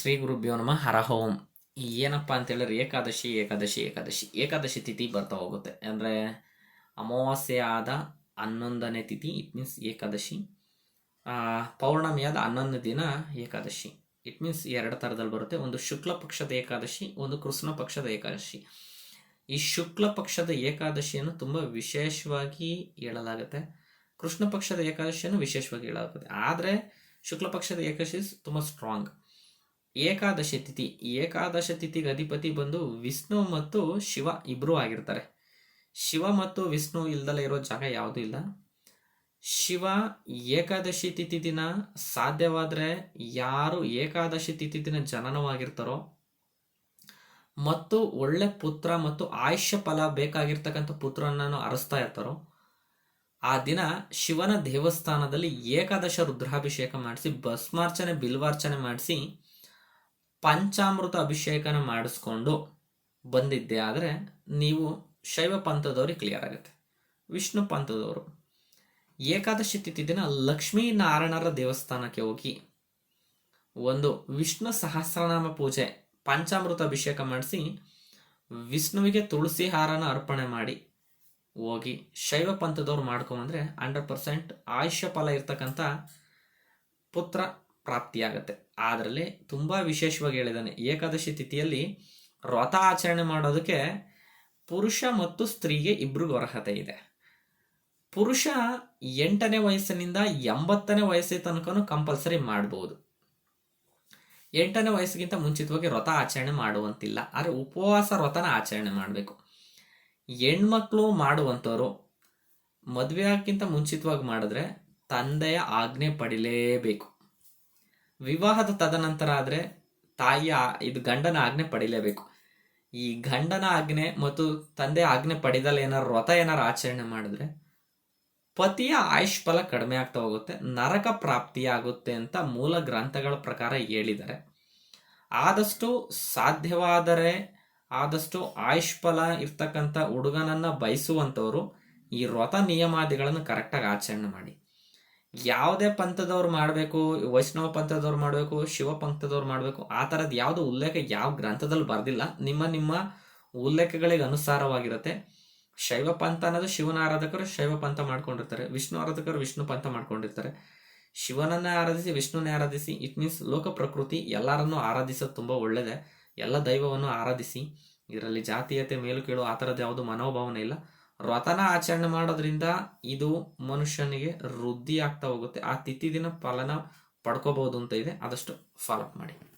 ಶ್ರೀ ಗುರುಭ್ಯೋ ನಮಃ ಹರಹೋಂ ಏನಪ್ಪ ಅಂತ ಹೇಳಿದ್ರೆ ಏಕಾದಶಿ ಏಕಾದಶಿ ಏಕಾದಶಿ. ಏಕಾದಶಿ ತಿಥಿ ಬರ್ತಾ ಹೋಗುತ್ತೆ. ಅಂದರೆ ಅಮಾವಾಸ್ಯೆ ಆದ ಹನ್ನೊಂದನೇ ತಿಥಿ ಇಟ್ ಮೀನ್ಸ್ ಏಕಾದಶಿ. ಆ, ಹನ್ನೊಂದು ದಿನ ಏಕಾದಶಿ. ಇಟ್ ಮೀನ್ಸ್ ಎರಡು ಥರದಲ್ಲಿ ಬರುತ್ತೆ. ಒಂದು ಶುಕ್ಲ ಪಕ್ಷದ ಏಕಾದಶಿ ಒಂದು ಕೃಷ್ಣ ಪಕ್ಷದ ಏಕಾದಶಿ. ಈ ಶುಕ್ಲ ಪಕ್ಷದ ಏಕಾದಶಿಯನ್ನು ತುಂಬ ವಿಶೇಷವಾಗಿ ಹೇಳಲಾಗುತ್ತೆ. ಕೃಷ್ಣ ಪಕ್ಷದ ಏಕಾದಶಿಯನ್ನು ವಿಶೇಷವಾಗಿ ಹೇಳಲಾಗುತ್ತೆ. ಆದರೆ ಶುಕ್ಲ ಪಕ್ಷದ ಏಕಾದಶಿ ತುಂಬ ಸ್ಟ್ರಾಂಗ್ ಏಕಾದಶಿ ತಿಥಿ. ಏಕಾದಶ ತಿಥಿಗೆ ಅಧಿಪತಿ ಬಂದು ವಿಷ್ಣು ಮತ್ತು ಶಿವ ಇಬ್ಬರೂ ಆಗಿರ್ತಾರೆ. ಶಿವ ಮತ್ತು ವಿಷ್ಣು ಇಲ್ದಲೇ ಇರೋ ಜಾಗ ಯಾವುದೂ ಇಲ್ಲ. ಶಿವ ಏಕಾದಶಿ ತಿಥಿ ದಿನ ಸಾಧ್ಯವಾದರೆ ಯಾರು ಏಕಾದಶಿ ತಿಥಿ ದಿನ ಜನನವಾಗಿರ್ತಾರೋ ಮತ್ತು ಒಳ್ಳೆ ಪುತ್ರ ಮತ್ತು ಆಯುಷ್ಯ ಫಲ ಬೇಕಾಗಿರ್ತಕ್ಕಂಥ ಪುತ್ರನನ್ನು ಅರಸ್ತಾ ಇರ್ತಾರೋ ಆ ದಿನ ಶಿವನ ದೇವಸ್ಥಾನದಲ್ಲಿ ಏಕಾದಶ ರುದ್ರಾಭಿಷೇಕ ಮಾಡಿಸಿ ಭಸ್ಮಾರ್ಚನೆ, ಬಿಲ್ವಾರ್ಚನೆ ಮಾಡಿಸಿ ಪಂಚಾಮೃತ ಅಭಿಷೇಕನ ಮಾಡಿಸ್ಕೊಂಡು ಬಂದಿದ್ದೆ ಆದರೆ ನೀವು ಶೈವ ಪಂಥದವ್ರಿಗೆ ಕ್ಲಿಯರ್ ಆಗುತ್ತೆ. ವಿಷ್ಣು ಪಂಥದವರು. ಏಕಾದಶಿ ತಿಥಿ ದಿನ ಲಕ್ಷ್ಮೀ ನಾರಾಯಣರ ದೇವಸ್ಥಾನಕ್ಕೆ ಹೋಗಿ ಒಂದು ವಿಷ್ಣು ಸಹಸ್ರನಾಮ ಪೂಜೆ, ಪಂಚಾಮೃತ ಅಭಿಷೇಕ ಮಾಡಿಸಿ ವಿಷ್ಣುವಿಗೆ ತುಳಸಿ ಹಾರನ ಅರ್ಪಣೆ ಮಾಡಿ ಹೋಗಿ ಶೈವ ಪಂಥದವ್ರು ಮಾಡ್ಕೊಂಡ್ರೆ ಹಂಡ್ರೆಡ್ ಪರ್ಸೆಂಟ್ ಆಯುಷ್ಯ ಫಲ ಇರ್ತಕ್ಕಂಥ ಪುತ್ರ ಪ್ರಾಪ್ತಿಯಾಗತ್ತೆ ಅದರಲ್ಲಿ ತುಂಬ ವಿಶೇಷವಾಗಿ ಹೇಳಿದ್ದಾನೆ. ಏಕಾದಶಿ ತಿಥಿಯಲ್ಲಿ ವ್ರತ ಆಚರಣೆ ಮಾಡೋದಕ್ಕೆ ಪುರುಷ ಮತ್ತು ಸ್ತ್ರೀಗೆ ಇಬ್ರಿಗೂ ಅರ್ಹತೆ ಇದೆ. ಪುರುಷ ಎಂಟನೇ ವಯಸ್ಸಿನಿಂದ ಎಂಬತ್ತನೇ ವಯಸ್ಸಿನ ತನಕನೂ ಕಂಪಲ್ಸರಿ ಮಾಡ್ಬೋದು. ಎಂಟನೇ ವಯಸ್ಸಿಗಿಂತ ಮುಂಚಿತವಾಗಿ ವ್ರತ ಆಚರಣೆ ಮಾಡುವಂತಿಲ್ಲ. ಆದರೆ ಉಪವಾಸ ವ್ರತನ ಆಚರಣೆ ಮಾಡಬೇಕು. ಹೆಣ್ಮಕ್ಳು ಮಾಡುವಂಥವ್ರು ಮದುವೆ ಆಗಕ್ಕಿಂತ ಮುಂಚಿತವಾಗಿ ಮಾಡಿದ್ರೆ ತಂದೆಯ ಆಜ್ಞೆ ಪಡಿಲೇಬೇಕು. ವಿವಾಹದ ತದನಂತರ ಆದರೆ ತಾಯಿಯ ಇದು ಗಂಡನ ಆಜ್ಞೆ ಪಡಿಲೇಬೇಕು. ಈ ಗಂಡನ ಆಜ್ಞೆ ಮತ್ತು ತಂದೆ ಆಜ್ಞೆ ಪಡೆದಲ್ಲಿ ಏನಾರು ವ್ರತ ಏನಾರು ಆಚರಣೆ ಮಾಡಿದ್ರೆ ಪತಿಯ ಆಯುಷ್ ಫಲ ಕಡಿಮೆ ಆಗ್ತಾ ಹೋಗುತ್ತೆ, ನರಕ ಪ್ರಾಪ್ತಿಯಾಗುತ್ತೆ ಅಂತ ಮೂಲ ಗ್ರಂಥಗಳ ಪ್ರಕಾರ ಹೇಳಿದ್ದಾರೆ. ಆದಷ್ಟು ಸಾಧ್ಯವಾದರೆ, ಆದಷ್ಟು ಆಯುಷ್ ಫಲ ಇರ್ತಕ್ಕಂಥ ಹುಡುಗನನ್ನ ಬಯಸುವಂಥವ್ರು ಈ ವ್ರತ ನಿಯಮಾದಿಗಳನ್ನು ಕರೆಕ್ಟಾಗಿ ಆಚರಣೆ ಮಾಡಿ. ಯಾವುದೇ ಪಂಥದವ್ರು ಮಾಡಬೇಕು, ವೈಷ್ಣವ ಪಂಥದವ್ರು ಮಾಡಬೇಕು, ಶಿವ ಪಂಥದವ್ರು ಮಾಡಬೇಕು, ಆ ಥರದ್ದು ಯಾವುದು ಉಲ್ಲೇಖ ಯಾವ ಗ್ರಂಥದಲ್ಲಿ ಬರೆದಿಲ್ಲ. ನಿಮ್ಮ ನಿಮ್ಮ ಉಲ್ಲೇಖಗಳಿಗೆ ಅನುಸಾರವಾಗಿರುತ್ತೆ. ಶೈವ ಪಂಥ ಅನ್ನೋದು ಶಿವನ ಆರಾಧಕರು ಶೈವ ಪಂಥ ಮಾಡ್ಕೊಂಡಿರ್ತಾರೆ. ವಿಷ್ಣು ಆರಾಧಕರು ವಿಷ್ಣು ಪಂಥ ಮಾಡ್ಕೊಂಡಿರ್ತಾರೆ. ಶಿವನನ್ನೇ ಆರಾಧಿಸಿ ವಿಷ್ಣುವನ್ನೇ ಆರಾಧಿಸಿ ಇಟ್ ಮೀನ್ಸ್ ಲೋಕ ಪ್ರಕೃತಿ ಎಲ್ಲರನ್ನು ಆರಾಧಿಸೋದು ತುಂಬ ಒಳ್ಳೆಯದೇ ಎಲ್ಲ ದೈವವನ್ನು ಆರಾಧಿಸಿ, ಇದರಲ್ಲಿ ಜಾತೀಯತೆ ಮೇಲು ಕೀಳು ಆ ಥರದ್ದು ಯಾವುದು ಮನೋಭಾವನೆ ಇಲ್ಲ. ವ್ರತನ ಆಚರಣೆ ಮಾಡೋದ್ರಿಂದ ಇದು ಮನುಷ್ಯನಿಗೆ ವೃದ್ಧಿ ಆಗ್ತಾ ಹೋಗುತ್ತೆ. ಆ ತಿಥಿ ದಿನ ಫಲನ ಪಡ್ಕೋಬಹುದು ಅಂತ ಇದೆ. ಆದಷ್ಟು ಫಾಲೋಅಪ್ ಮಾಡಿ.